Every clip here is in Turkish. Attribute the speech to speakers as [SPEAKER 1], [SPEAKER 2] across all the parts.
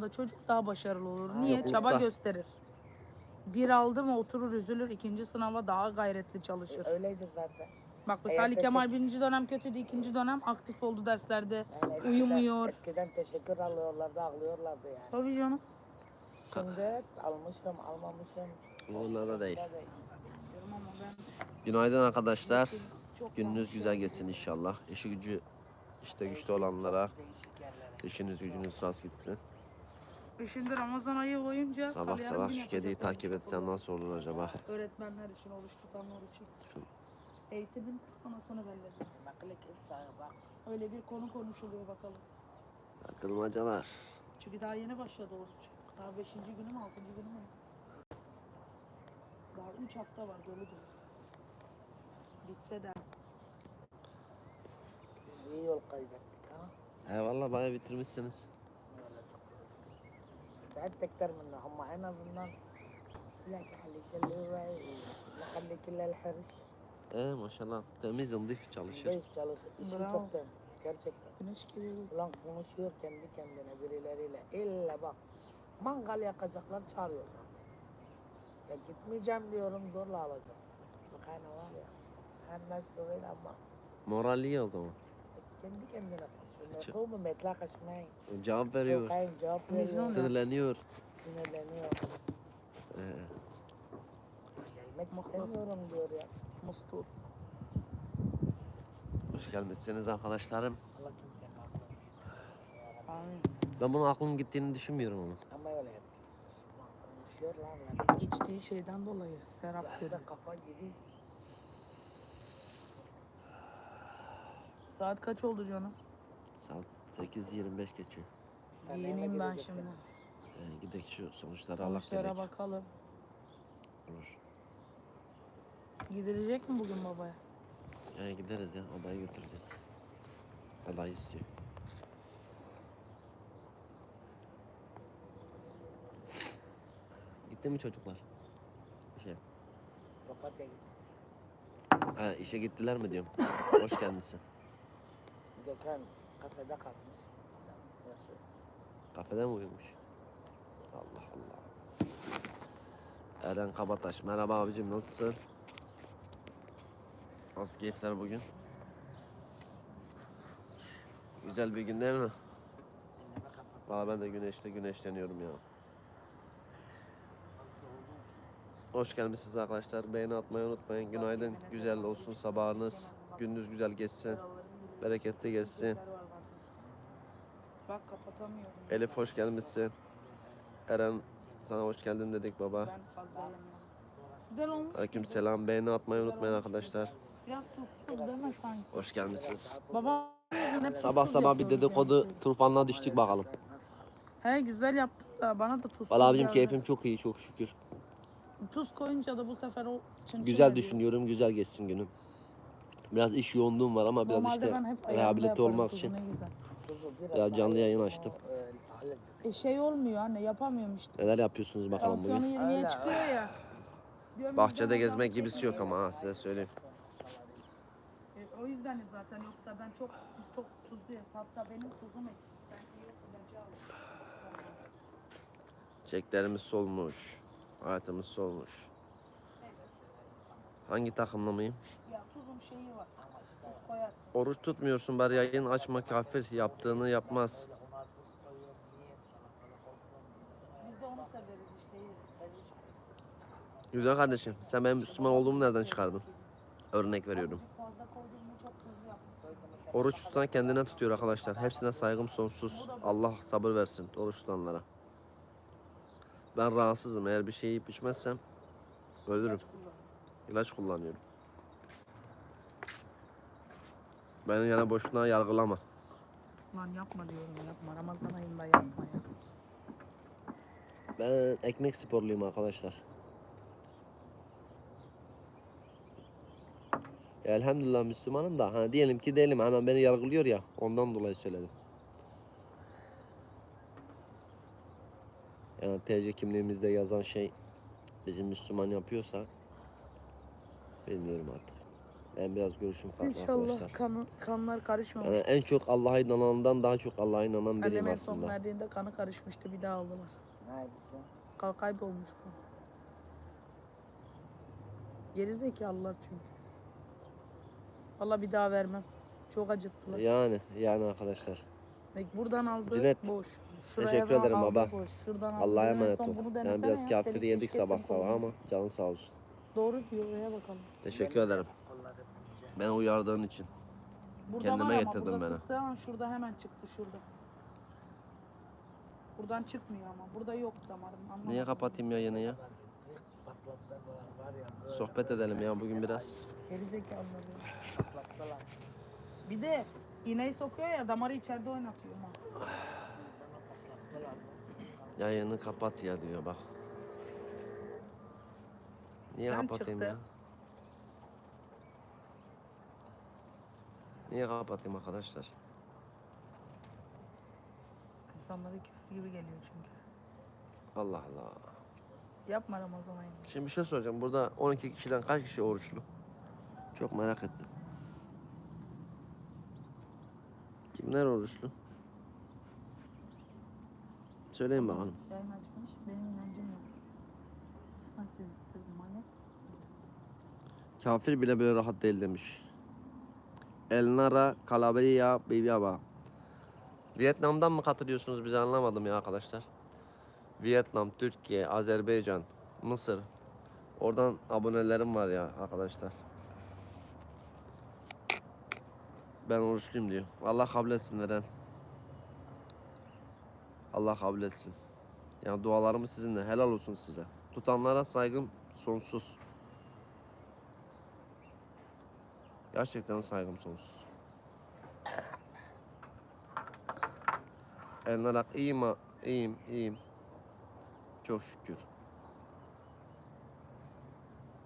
[SPEAKER 1] olduğunda çocuk daha başarılı olur. Niye?
[SPEAKER 2] Yok,
[SPEAKER 1] Çaba gösterir. Bir aldı mı oturur üzülür. ikinci sınava daha gayretli çalışır.
[SPEAKER 3] Öyleydi zaten.
[SPEAKER 1] Bak mesela Ali Kemal birinci dönem kötüydü. ikinci dönem aktif oldu derslerde.
[SPEAKER 3] Yani eskiden-
[SPEAKER 1] Uyumuyor.
[SPEAKER 3] Eskiden teşekkür alıyorlardı, ağlıyorlardı yani.
[SPEAKER 1] Tabii canım.
[SPEAKER 3] Şimdi almışım, almamışım.
[SPEAKER 2] Onlarda değil. Günaydın arkadaşlar. Gününüz güzel geçsin inşallah. İşi gücü işte güçlü olanlara
[SPEAKER 3] Değişik yerlere.
[SPEAKER 2] işiniz gücünüz rast gitsin.
[SPEAKER 1] E Şimdi Ramazan ayı boyunca
[SPEAKER 2] Sabah sabah şu kediyi takip etsem nasıl olur acaba?
[SPEAKER 1] Öğretmenler için, oruç tutanlar için. Eğitimin anasını belli.
[SPEAKER 3] Nakli kız bak.
[SPEAKER 1] Öyle bir konu konuşuluyor bakalım.
[SPEAKER 2] Takılmacalar.
[SPEAKER 1] Çünkü daha yeni başladı oruç. Daha beşinci günü mü, altıncı günü mü? Daha üç hafta var dolu dolu. Bitse de.
[SPEAKER 3] İyi yol kaydettik ha.
[SPEAKER 2] He valla bayağı bitirmişsiniz.
[SPEAKER 3] Öyle çok. تعبت أكتر منه هم هنا ضمن لك حليش اللي هو نخلي كل الحرش
[SPEAKER 2] He maşallah temiz zındif çalışır.
[SPEAKER 3] zayıf çalışır. İşi
[SPEAKER 1] Bravo.
[SPEAKER 3] çok temiz. Gerçekten.
[SPEAKER 1] Güneş geliyor.
[SPEAKER 3] Ulan konuşuyor kendi kendine birileriyle. İlla bak. Mangal yakacaklar çağırıyorlar beni. Ya gitmeyeceğim diyorum zorla alacağım. Bak hani var ya. Hemen şöyle ama
[SPEAKER 2] Morali iyi o zaman.
[SPEAKER 3] kendi kendine konuşuyor. Mefhumu metlakaş may.
[SPEAKER 2] Cevap veriyor.
[SPEAKER 3] Sokayım cevap veriyor.
[SPEAKER 2] Sinirleniyor.
[SPEAKER 3] Sinirleniyor.
[SPEAKER 2] He.
[SPEAKER 3] Gelmek istemiyorum diyor ya.
[SPEAKER 1] Mustur.
[SPEAKER 2] Hoş gelmişsiniz arkadaşlarım.
[SPEAKER 3] Allah kimseye kalkmıyor.
[SPEAKER 1] Amin.
[SPEAKER 2] Ben bunun aklın gittiğini düşünmüyorum ama.
[SPEAKER 3] Ama öyle yapıyor. Konuşuyor lan. lan.
[SPEAKER 1] İçtiği şeyden dolayı. Serap dedi.
[SPEAKER 3] de kafa gidiyor.
[SPEAKER 1] Saat kaç oldu canım?
[SPEAKER 2] Saat 8.25 geçiyor.
[SPEAKER 3] Eve
[SPEAKER 1] ben şimdi.
[SPEAKER 2] Ee, gidek şu sonuçları Allah
[SPEAKER 1] Sonuçlara
[SPEAKER 2] gerek.
[SPEAKER 1] bakalım.
[SPEAKER 2] Olur.
[SPEAKER 1] Gidilecek mi bugün babaya?
[SPEAKER 2] Yani gideriz ya adayı götüreceğiz. Adayı istiyor. Gitti mi çocuklar? İşe.
[SPEAKER 3] Papatya gidiyor.
[SPEAKER 2] Ha, işe gittiler mi diyorum. Hoş gelmişsin.
[SPEAKER 3] Gökhan kafede kalmış.
[SPEAKER 2] Kafede mi uyumuş? Allah Allah. Eren Kabataş. Merhaba abicim nasılsın? Nasıl keyifler bugün? Güzel bir gün değil mi? Valla ben de güneşte güneşleniyorum ya. Hoş gelmişsiniz arkadaşlar. Beğeni atmayı unutmayın. Günaydın. Güzel olsun sabahınız. Gününüz güzel geçsin. Bereketli geçsin.
[SPEAKER 1] Kapatamıyorum.
[SPEAKER 2] Elif hoş gelmişsin. Eren sana hoş geldin dedik baba.
[SPEAKER 1] Ben fazla yemiyorum. Güzel olmuş.
[SPEAKER 2] Aleyküm selam. Beğeni atmayı unutmayın arkadaşlar.
[SPEAKER 1] Biraz tuzsuz değil mi sanki?
[SPEAKER 2] Hoş gelmişsiniz.
[SPEAKER 1] Baba hep
[SPEAKER 2] Sabah
[SPEAKER 1] tuzsuz
[SPEAKER 2] sabah bir
[SPEAKER 1] yapıyoruz
[SPEAKER 2] dedikodu
[SPEAKER 1] yani.
[SPEAKER 2] turfanına düştük bakalım.
[SPEAKER 1] He güzel yaptık da bana da tuzsuz
[SPEAKER 2] Valla abicim keyfim çok iyi çok şükür.
[SPEAKER 1] Tuz koyunca da bu sefer o çın
[SPEAKER 2] Güzel
[SPEAKER 1] ediyor.
[SPEAKER 2] düşünüyorum. Güzel geçsin günüm. Biraz iş yoğunluğum var ama biraz
[SPEAKER 1] Normalde
[SPEAKER 2] işte
[SPEAKER 1] ben hep ayağımla
[SPEAKER 2] rehabilite
[SPEAKER 1] yaparım
[SPEAKER 2] olmak için
[SPEAKER 1] ne güzel.
[SPEAKER 2] Ya canlı yayın açtım.
[SPEAKER 3] e,
[SPEAKER 1] şey olmuyor anne yapamıyorum işte.
[SPEAKER 2] neler yapıyorsunuz bakalım
[SPEAKER 1] Tansiyonu
[SPEAKER 2] bugün.
[SPEAKER 1] 20'ye
[SPEAKER 3] Öyle,
[SPEAKER 1] çıkıyor ya. Diyorum
[SPEAKER 2] Bahçede
[SPEAKER 1] bizden
[SPEAKER 2] gezmek
[SPEAKER 1] oradan
[SPEAKER 2] gibisi yok
[SPEAKER 1] çekmiyor.
[SPEAKER 2] ama ha size söyleyeyim.
[SPEAKER 1] E, o yüzden zaten yoksa ben çok çok tuzlu ya. Hatta benim tuzum eksik. Ben iyi ilacı aldım.
[SPEAKER 2] Çeklerimiz solmuş. Hayatımız solmuş. Hangi takımlı mıyım?
[SPEAKER 1] Ya tuzun şeyi var.
[SPEAKER 2] Oruç tutmuyorsun bari yayın açma kafir yaptığını yapmaz.
[SPEAKER 1] Biz de onu severiz işte. yeriz.
[SPEAKER 3] Ben hiç
[SPEAKER 2] Güzel kardeşim sen benim Müslüman olduğumu nereden çıkardın? Örnek veriyorum. Oruç tutan kendine tutuyor arkadaşlar. Hepsine saygım sonsuz. Allah sabır versin oruç tutanlara. Ben rahatsızım. Eğer bir şey yiyip içmezsem ölürüm. İlaç kullanıyorum. Beni yani boşuna yargılama.
[SPEAKER 1] Lan yapma diyorum yapma. Ramazan ayında yapma ya.
[SPEAKER 2] Ben ekmek sporluyum arkadaşlar. Ya elhamdülillah Müslümanım da hani diyelim ki değilim hemen beni yargılıyor ya ondan dolayı söyledim. Yani TC kimliğimizde yazan şey bizim Müslüman yapıyorsa bilmiyorum artık. Ben biraz görüşüm farklı
[SPEAKER 1] İnşallah
[SPEAKER 2] arkadaşlar.
[SPEAKER 1] kanı, kanlar karışmamış.
[SPEAKER 2] Yani en çok Allah'a inanandan daha çok Allah'a inanan biriyim
[SPEAKER 1] Annem en son
[SPEAKER 2] aslında.
[SPEAKER 1] verdiğinde kanı karışmıştı bir daha aldılar.
[SPEAKER 3] Neyse.
[SPEAKER 1] Kal kaybolmuş kan. Geri zekalılar çünkü. Valla bir daha vermem. Çok acıttılar.
[SPEAKER 2] Yani yani arkadaşlar.
[SPEAKER 1] Bak buradan aldı
[SPEAKER 2] Cüneyt,
[SPEAKER 1] boş.
[SPEAKER 2] teşekkür ederim
[SPEAKER 1] aldı,
[SPEAKER 2] baba.
[SPEAKER 1] Boş. Şuradan aldı.
[SPEAKER 2] Allah'a
[SPEAKER 1] En
[SPEAKER 2] emanet
[SPEAKER 1] son
[SPEAKER 2] ol.
[SPEAKER 1] bunu
[SPEAKER 2] Yani
[SPEAKER 1] denesene
[SPEAKER 2] biraz
[SPEAKER 1] ya,
[SPEAKER 2] kafir yedik sabah sabah ama canın sağ olsun.
[SPEAKER 1] Doğru diyor oraya bakalım.
[SPEAKER 2] Teşekkür ederim. Beni uyardığın için.
[SPEAKER 1] Burada
[SPEAKER 2] Kendime
[SPEAKER 1] var ama
[SPEAKER 2] getirdim
[SPEAKER 1] burada
[SPEAKER 2] beni.
[SPEAKER 1] sıktı ama şurada hemen çıktı şurada. Buradan çıkmıyor ama. Burada yok damarım. Anlamadım.
[SPEAKER 2] Niye kapatayım yayını ya? Sohbet edelim ya bugün biraz.
[SPEAKER 1] Geri zekalılar ya.
[SPEAKER 3] Patlattılar.
[SPEAKER 1] Bir de iğneyi sokuyor ya damarı içeride oynatıyor. ama.
[SPEAKER 2] Yayını kapat ya diyor bak. Niye
[SPEAKER 1] Sen
[SPEAKER 2] kapatayım
[SPEAKER 1] çıktı.
[SPEAKER 2] ya? Niye kapatayım arkadaşlar?
[SPEAKER 1] İnsanlara küfür gibi geliyor çünkü.
[SPEAKER 2] Allah Allah.
[SPEAKER 1] Yapma Ramazan ayında.
[SPEAKER 2] Şimdi bir şey soracağım. Burada 12 kişiden kaç kişi oruçlu? Çok merak ettim. Kimler oruçlu? Söyleyin bakalım.
[SPEAKER 1] Yayın açmış. Benim inancım yok. Nasıl hani?
[SPEAKER 2] Kafir bile böyle rahat değil demiş. Elnara Calabria Bibiaba. Vietnam'dan mı katılıyorsunuz bize anlamadım ya arkadaşlar. Vietnam, Türkiye, Azerbaycan, Mısır. Oradan abonelerim var ya arkadaşlar. Ben oruçluyum diyor. Allah kabul etsin veren. Allah kabul etsin. Yani dualarımı sizinle. Helal olsun size. Tutanlara saygım sonsuz. Gerçekten saygım sonsuz. Elnarak iyiyim. İyiyim, iyiyim. Çok şükür.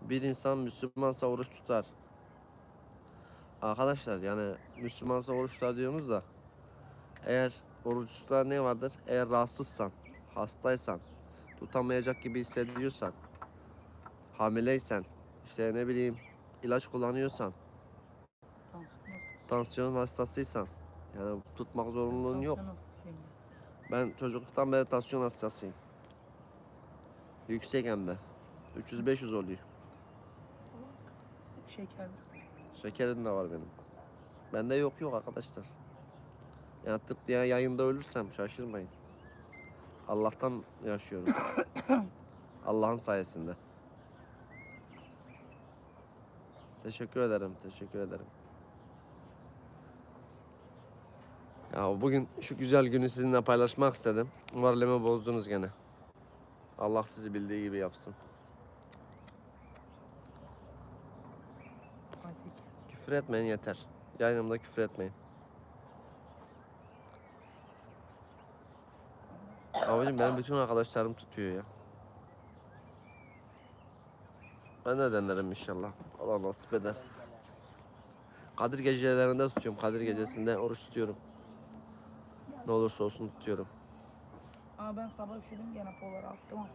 [SPEAKER 2] Bir insan Müslümansa oruç tutar. Arkadaşlar yani Müslümansa oruç tutar diyorsunuz da eğer oruç tutar ne vardır? Eğer rahatsızsan, hastaysan, tutamayacak gibi hissediyorsan, hamileysen, işte ne bileyim ilaç kullanıyorsan,
[SPEAKER 1] Tansiyon hastası.
[SPEAKER 2] tansiyon hastasıysan yani tutmak zorunluluğun yok. Ben çocukluktan beri tansiyon hastasıyım. Yüksek hem de. 300-500 oluyor.
[SPEAKER 1] Şeker.
[SPEAKER 2] Şekerim de var benim. Bende yok yok arkadaşlar. Yani tık diye yayında ölürsem şaşırmayın. Allah'tan yaşıyorum. Allah'ın sayesinde. Teşekkür ederim, teşekkür ederim. Ya bugün şu güzel günü sizinle paylaşmak istedim. Moralimi bozdunuz gene. Allah sizi bildiği gibi yapsın. Küfür etmeyin yeter. Yayınımda küfür etmeyin. Abicim benim bütün arkadaşlarım tutuyor ya. Ben de denerim inşallah. Allah nasip eder. Kadir gecelerinde tutuyorum. Kadir gecesinde oruç tutuyorum. Ne olursa olsun tutuyorum.
[SPEAKER 1] Ama ben sabah üşüdüm gene polar attım ama.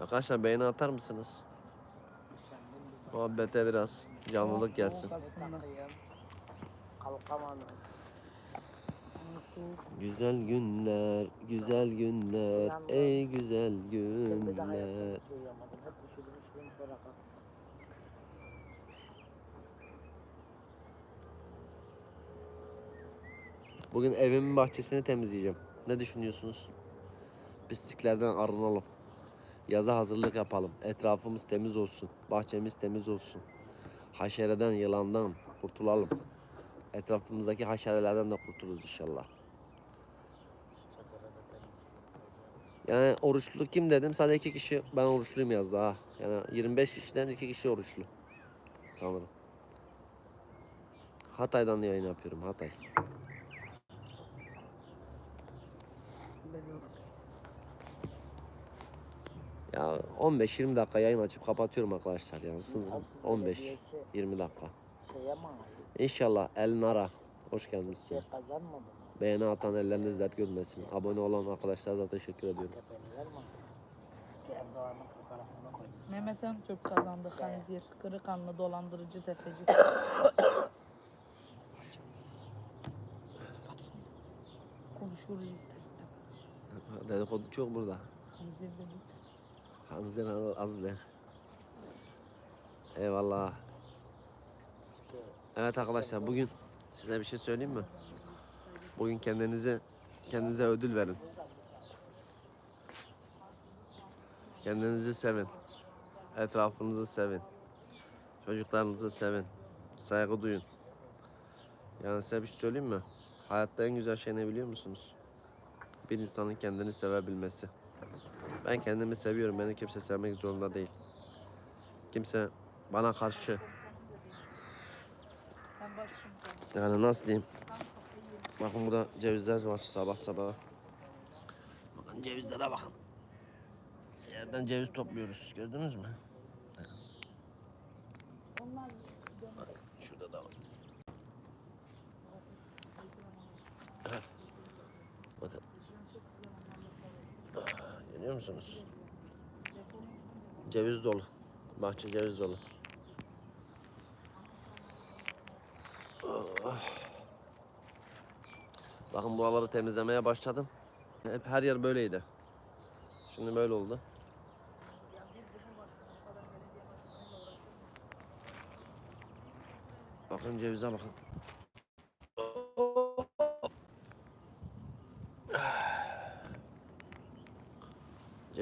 [SPEAKER 2] Arkadaşlar beğeni atar mısınız? Muhabbete biraz canlılık gelsin.
[SPEAKER 1] aslında.
[SPEAKER 3] Kalkamadım.
[SPEAKER 2] Güzel günler, güzel günler, ey güzel günler.
[SPEAKER 3] yattım hiç uyuyamadım. Hep üşüdüm üşüdüm sonra kalktım.
[SPEAKER 2] Bugün evimin bahçesini temizleyeceğim. Ne düşünüyorsunuz? Pisliklerden arınalım. Yaza hazırlık yapalım. Etrafımız temiz olsun. Bahçemiz temiz olsun. Haşereden, yılandan kurtulalım. Etrafımızdaki haşerelerden de kurtuluruz inşallah. Yani oruçlu kim dedim? Sadece iki kişi ben oruçluyum yazdı ha. Yani 25 kişiden iki kişi oruçlu. Sanırım. Hatay'dan yayın yapıyorum Hatay.
[SPEAKER 1] Ben yok.
[SPEAKER 2] Ya 15-20 dakika yayın açıp kapatıyorum arkadaşlar yani sınırım
[SPEAKER 3] Olsun, belediyesi
[SPEAKER 2] 15-20 dakika.
[SPEAKER 3] Şeye mi ait?
[SPEAKER 2] İnşallah El Nara hoş gelmişsin.
[SPEAKER 3] şey mı?
[SPEAKER 2] Beğeni atan elleriniz dert görmesin. Abone olan arkadaşlara da teşekkür ediyorum.
[SPEAKER 3] AKP'liler mi? Erdoğan'ın fotoğrafını.
[SPEAKER 1] Mehmet Öntürk kazandı
[SPEAKER 3] Şey.
[SPEAKER 1] Hanzir. Kırıkanlı dolandırıcı tefeci. Konuşuruz ister istemez.
[SPEAKER 2] Dedikodu çok burada.
[SPEAKER 1] Hanzir dedik.
[SPEAKER 2] Hanzir az de. Eyvallah. Evet arkadaşlar bugün size bir şey söyleyeyim mi? Bugün kendinize kendinize ödül verin. Kendinizi sevin. Etrafınızı sevin. Çocuklarınızı sevin. Saygı duyun. Yani size bir şey söyleyeyim mi? Hayatta en güzel şey ne biliyor musunuz? Bir insanın kendini sevebilmesi. Ben kendimi seviyorum. Beni kimse sevmek zorunda değil. Kimse bana karşı yani nasıl diyeyim? Bakın burada cevizler var sabah sabah. Bakın cevizlere bakın. Yerden ceviz topluyoruz. Gördünüz mü? Bak şurada da var. Heh. Bakın. Görüyor musunuz? Ceviz dolu. Bahçe ceviz dolu. Bakın buraları temizlemeye başladım. Hep her yer böyleydi. Şimdi böyle oldu. Bakın cevize bakın.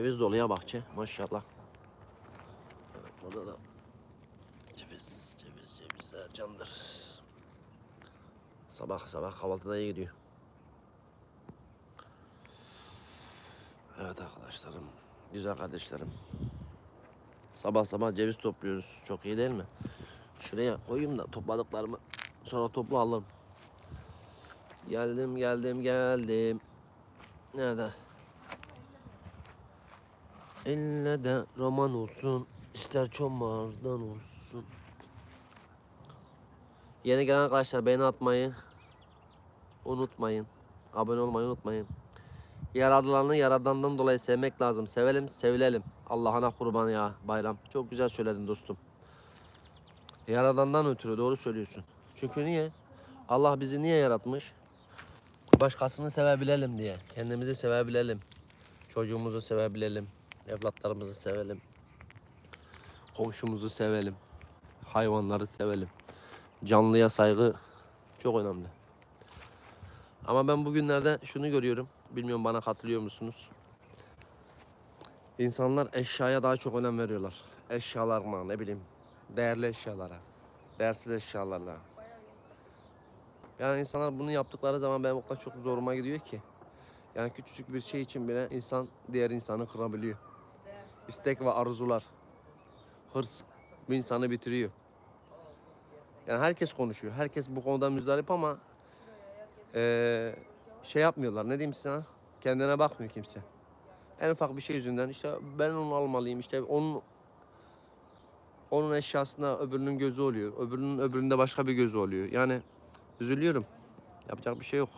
[SPEAKER 2] Ceviz dolu ya bahçe maşallah. Evet, burada da ceviz, ceviz, cevizler candır. Sabah sabah kahvaltıda iyi gidiyor. Evet arkadaşlarım, güzel kardeşlerim. Sabah sabah ceviz topluyoruz. Çok iyi değil mi? Şuraya koyayım da topladıklarımı sonra toplu alırım. Geldim, geldim, geldim. Nerede? Elle de roman olsun, ister çomardan olsun. Yeni gelen arkadaşlar beğeni atmayı unutmayın. Abone olmayı unutmayın. Yaradılanı yaradandan dolayı sevmek lazım. Sevelim, sevilelim. Allah'ına kurban ya bayram. Çok güzel söyledin dostum. Yaradandan ötürü doğru söylüyorsun. Çünkü niye? Allah bizi niye yaratmış? Başkasını sevebilelim diye. Kendimizi sevebilelim. Çocuğumuzu sevebilelim. Evlatlarımızı sevelim. Komşumuzu sevelim. Hayvanları sevelim. Canlıya saygı çok önemli. Ama ben bugünlerde şunu görüyorum. Bilmiyorum bana katılıyor musunuz? İnsanlar eşyaya daha çok önem veriyorlar. Eşyalarına ne bileyim değerli eşyalara, değersiz eşyalarla. Yani insanlar bunu yaptıkları zaman benim o kadar çok zoruma gidiyor ki. Yani küçücük bir şey için bile insan diğer insanı kırabiliyor. İstek ve arzular, hırs bu insanı bitiriyor. Yani herkes konuşuyor. Herkes bu konuda müzdarip ama eee, şey yapmıyorlar. Ne diyeyim sana? Kendine bakmıyor kimse. En ufak bir şey yüzünden işte ben onu almalıyım. işte onun onun eşyasında öbürünün gözü oluyor. Öbürünün öbüründe başka bir gözü oluyor. Yani üzülüyorum. Yapacak bir şey yok.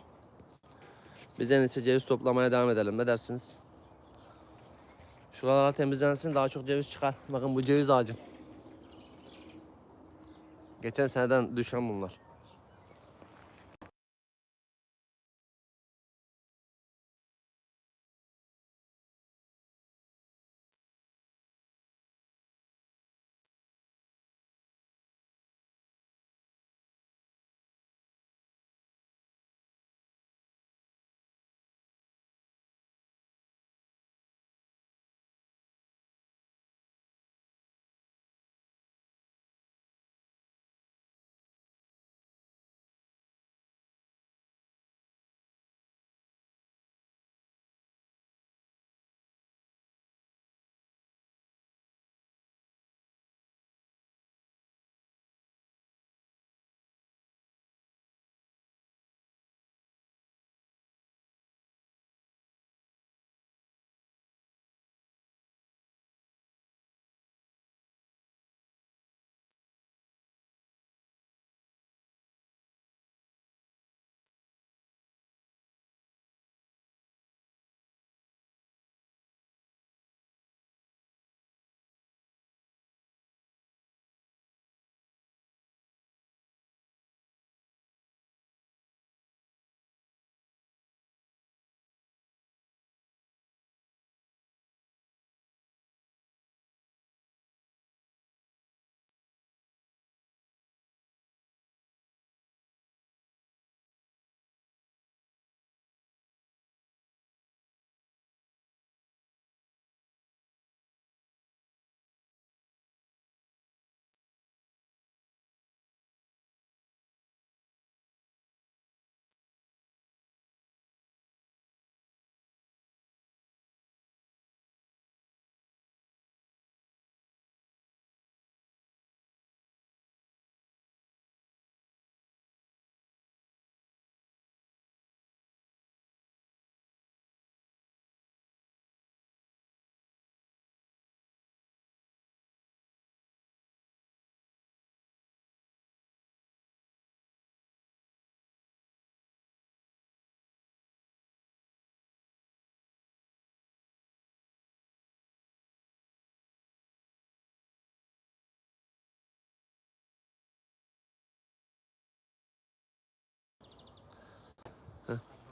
[SPEAKER 2] Biz en iyisi ceviz toplamaya devam edelim. Ne dersiniz? Şuralar temizlensin daha çok ceviz çıkar. Bakın bu ceviz ağacım. Geçen seneden düşen bunlar.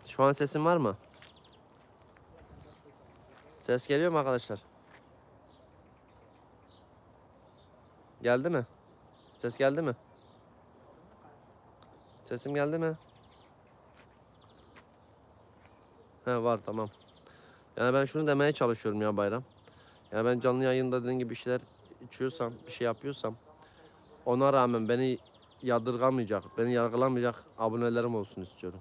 [SPEAKER 2] Şu an sesim var mı? Ses geliyor mu arkadaşlar? Geldi mi? Ses geldi mi? Sesim geldi mi? He var tamam. Yani ben şunu demeye çalışıyorum ya Bayram. Yani ben canlı yayında dediğin gibi bir şeyler içiyorsam, bir şey yapıyorsam ona rağmen beni yadırgamayacak, beni yargılamayacak abonelerim olsun istiyorum.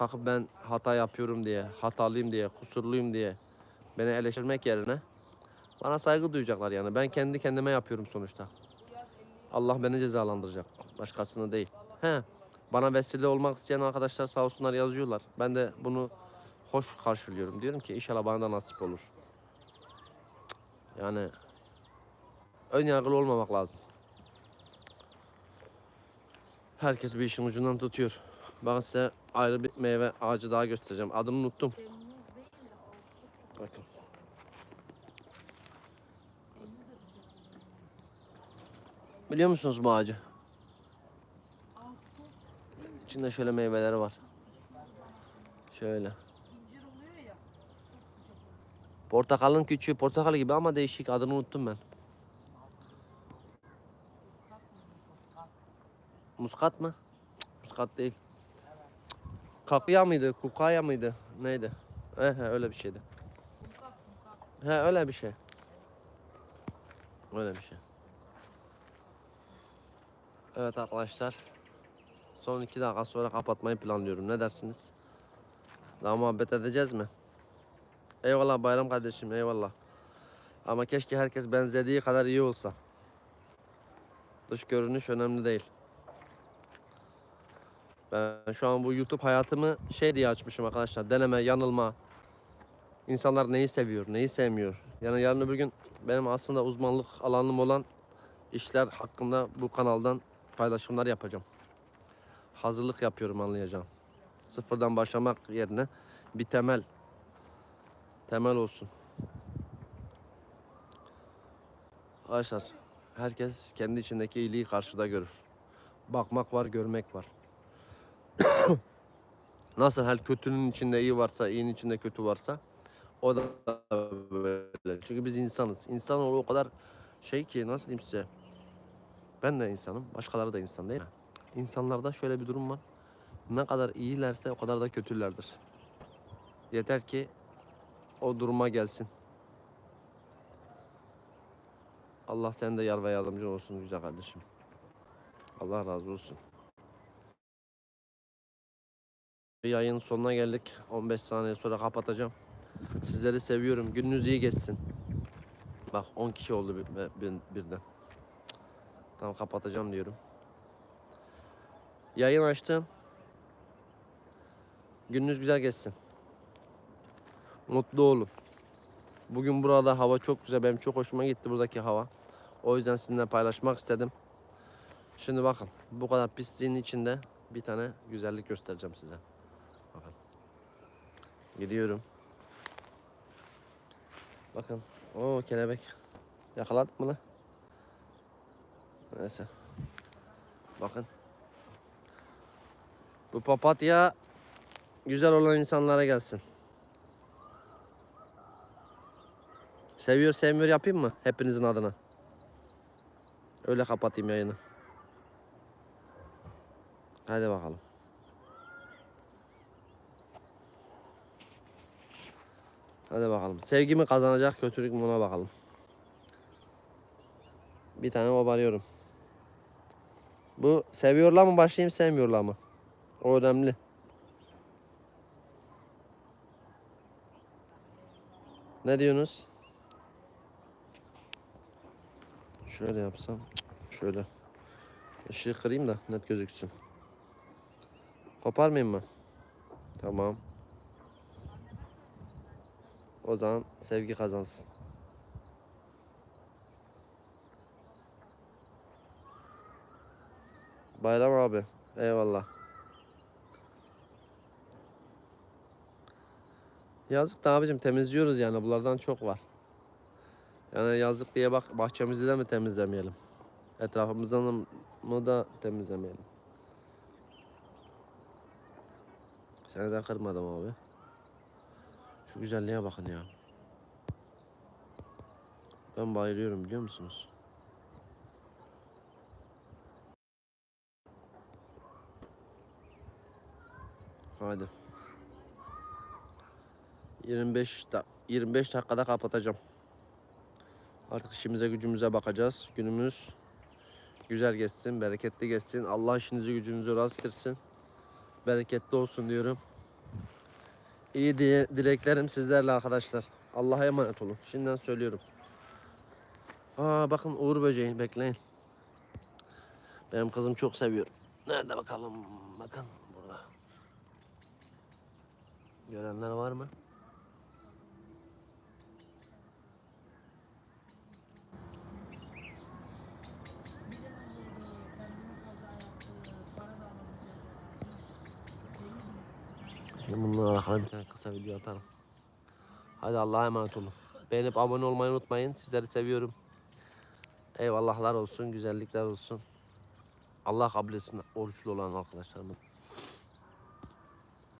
[SPEAKER 2] Kalkıp ben hata yapıyorum diye, hatalıyım diye, kusurluyum diye beni eleştirmek yerine bana saygı duyacaklar yani. Ben kendi kendime yapıyorum sonuçta. Allah beni cezalandıracak. Başkasını değil. He. Bana vesile olmak isteyen arkadaşlar sağ olsunlar yazıyorlar. Ben de bunu hoş karşılıyorum. Diyorum ki inşallah bana da nasip olur. Yani ön yargılı olmamak lazım. Herkes bir işin ucundan tutuyor. Ben size ayrı bir meyve ağacı daha göstereceğim. Adını unuttum. Bakın. Biliyor musunuz bu ağacı? İçinde şöyle meyveleri var. Şöyle. Portakalın küçüğü portakal gibi ama değişik adını unuttum ben. Muskat mı? Muskat değil. Kakıya mıydı? Kukaya mıydı? Neydi? He he öyle bir şeydi. He öyle bir şey. Öyle bir şey. Evet arkadaşlar. Son iki dakika sonra kapatmayı planlıyorum. Ne dersiniz? Daha muhabbet edeceğiz mi? Eyvallah bayram kardeşim eyvallah. Ama keşke herkes benzediği kadar iyi olsa. Dış görünüş önemli değil. Ben şu an bu YouTube hayatımı şey diye açmışım arkadaşlar. Deneme, yanılma. İnsanlar neyi seviyor, neyi sevmiyor. Yani yarın öbür gün benim aslında uzmanlık alanım olan işler hakkında bu kanaldan paylaşımlar yapacağım. Hazırlık yapıyorum anlayacağım. Sıfırdan başlamak yerine bir temel temel olsun. Arkadaşlar herkes kendi içindeki iyiliği karşıda görür. Bakmak var, görmek var. Nasıl her kötünün içinde iyi varsa, iyinin içinde kötü varsa o da böyle. Çünkü biz insanız. İnsanoğlu o kadar şey ki nasıl diyeyim size. Ben de insanım. Başkaları da insan değil mi? İnsanlarda şöyle bir durum var. Ne kadar iyilerse o kadar da kötülerdir. Yeter ki o duruma gelsin. Allah senin de yar ve yardımcın olsun güzel kardeşim. Allah razı olsun. Yayın sonuna geldik. 15 saniye sonra kapatacağım. Sizleri seviyorum. Gününüz iyi geçsin. Bak 10 kişi oldu bir, bir- birden. Tamam kapatacağım diyorum. Yayın açtım. Gününüz güzel geçsin. Mutlu olun. Bugün burada hava çok güzel. Benim çok hoşuma gitti buradaki hava. O yüzden sizinle paylaşmak istedim. Şimdi bakın bu kadar pisliğin içinde bir tane güzellik göstereceğim size. Gidiyorum. Bakın. O kelebek. Yakaladık mı lan? Neyse. Bakın. Bu papatya güzel olan insanlara gelsin. Seviyor sevmiyor yapayım mı? Hepinizin adına. Öyle kapatayım yayını. Hadi bakalım. Hadi bakalım. Sevgi mi kazanacak, kötülük mü ona bakalım. Bir tane obalıyorum. Bu seviyorlar mı başlayayım, sevmiyorlar mı? O önemli. Ne diyorsunuz? Şöyle yapsam. Şöyle. Işığı kırayım da net gözüksün. Koparmayayım mı? Tamam. O zaman sevgi kazansın. Bayram abi. Eyvallah. Yazık da abicim temizliyoruz yani bunlardan çok var. Yani yazık diye bak bahçemizi de mi temizlemeyelim? Etrafımızdan mı da temizlemeyelim? Seni de kırmadım abi. Şu güzelliğe bakın ya. Ben bayılıyorum biliyor musunuz? Hadi. 25 da 25 dakikada kapatacağım. Artık işimize gücümüze bakacağız. Günümüz güzel geçsin, bereketli geçsin. Allah işinizi gücünüzü rast etsin. Bereketli olsun diyorum. İyi diye dileklerim sizlerle arkadaşlar. Allah'a emanet olun. Şimdiden söylüyorum. Aa bakın Uğur böceği bekleyin. Benim kızım çok seviyor. Nerede bakalım? Bakın burada. Görenler var mı? Şimdi bununla alakalı bir tane kısa video atarım. Hadi Allah'a emanet olun. Beğenip abone olmayı unutmayın. Sizleri seviyorum. Eyvallahlar olsun, güzellikler olsun. Allah kabul etsin oruçlu olan arkadaşlarımın.